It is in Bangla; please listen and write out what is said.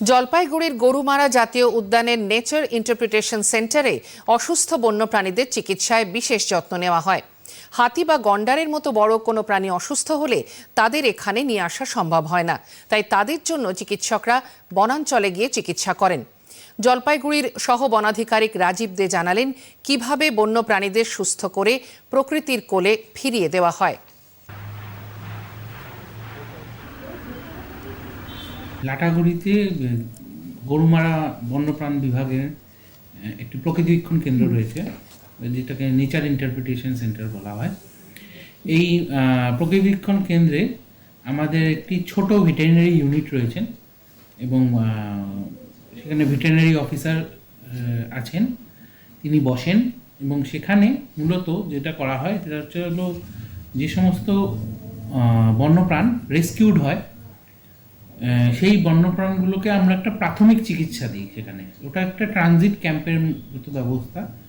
জলপাইগুড়ির গরুমারা জাতীয় উদ্যানের নেচার ইন্টারপ্রিটেশন সেন্টারে অসুস্থ বন্যপ্রাণীদের চিকিৎসায় বিশেষ যত্ন নেওয়া হয়। হাতি বা গন্ডারের মতো বড় কোনো প্রাণী অসুস্থ হলে তাদের এখানে নিয়ে আসা সম্ভব হয় না। তাই তাদের জন্য চিকিৎসকরা বনাঞ্চলে গিয়ে চিকিৎসা করেন। জলপাইগুড়ির সহ বনাধিকারিক রাজীব দে জানালেন, কীভাবে বন্য প্রাণীদের সুস্থ করে প্রকৃতির কোলে ফিরিয়ে দেওয়া হয়। লাটাগুড়িতে গরুমারা বন্যপ্রাণ বিভাগের একটি প্রকৃতিবীক্ষণ কেন্দ্র রয়েছে যেটাকে নেচার ইন্টারপ্রিটেশন সেন্টার বলা হয়। এই প্রকৃতিবীক্ষণ কেন্দ্রে আমাদের একটি ছোট ভেটেরিনারি ইউনিট রয়েছেন এবং সেখানে ভেটেরিনারি অফিসার আছেন তিনি বসেন এবং সেখানে মূলত যেটা করা হয় সেটা হচ্ছে হলো যে সমস্ত বন্যপ্রাণ রেস্কিউড হয়। সেই বন্যপ্রাণগুলোকে আমরা একটা প্রাথমিক চিকিৎসা দিই সেখানে। ওটা একটা ট্রানজিট ক্যাম্পের মতো ব্যবস্থা।